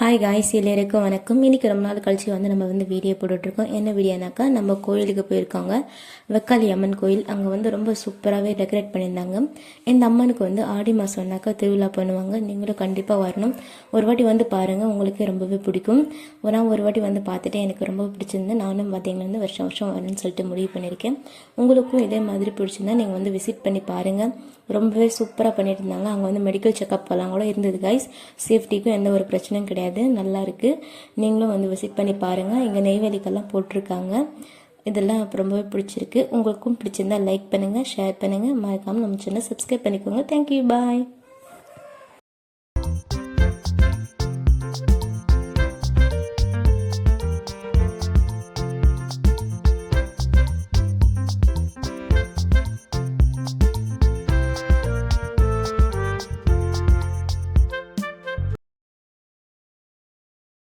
Hi guys எல்லாருக்கும் வணக்கம். இன்னைக்கு ரொம்ப நாள் கழிச்சு வந்து நம்ம வந்து வீடியோ போட்டுட்ருக்கோம். என்ன வீடியோனாக்கா நம்ம கோயிலுக்கு போயிருக்காங்க. வெக்காளி அம்மன் கோயில். அங்கே வந்து ரொம்ப சூப்பராகவே டெக்கரேட் பண்ணியிருந்தாங்க. இந்த அம்மனுக்கு வந்து ஆடி மாதம்னாக்கா திருவிழா பண்ணுவாங்க. நீங்களும் கண்டிப்பாக வரணும். ஒரு வாட்டி வந்து பாருங்கள் உங்களுக்கு ரொம்பவே பிடிக்கும். நான் ஒரு வாட்டி வந்து பார்த்துட்டு எனக்கு ரொம்ப பிடிச்சிருந்து நானும் பார்த்தீங்கன்னா வந்து வருஷம் வருஷம் வரணும்னு சொல்லிட்டு முடிவு பண்ணியிருக்கேன். உங்களுக்கும் இதே மாதிரி பிடிச்சிருந்தா நீங்கள் வந்து விசிட் பண்ணி பாருங்கள் ரொம்பவே சூப்பராக பண்ணிட்டு இருந்தாங்க அங்கே வந்து மெடிக்கல் செக்கப் எல்லாம் கூட இருந்தது கைஸ் சேஃப்டிக்கும் எந்த ஒரு பிரச்சனையும் கிடையாது. நல்லா நல்லாயிருக்கு நீங்களும் வந்து விசிட் பண்ணி பாருங்கள் இங்கே நெய்வேலிக்கெல்லாம் போட்டிருக்காங்க. இதெல்லாம் ரொம்பவே பிடிச்சிருக்கு. உங்களுக்கும் பிடிச்சிருந்தா லைக் பண்ணுங்கள் ஷேர் பண்ணுங்கள் மறக்காமல் நம்ம சேனல் சப்ஸ்கிரைப் பண்ணிக்கோங்க. Thank you bye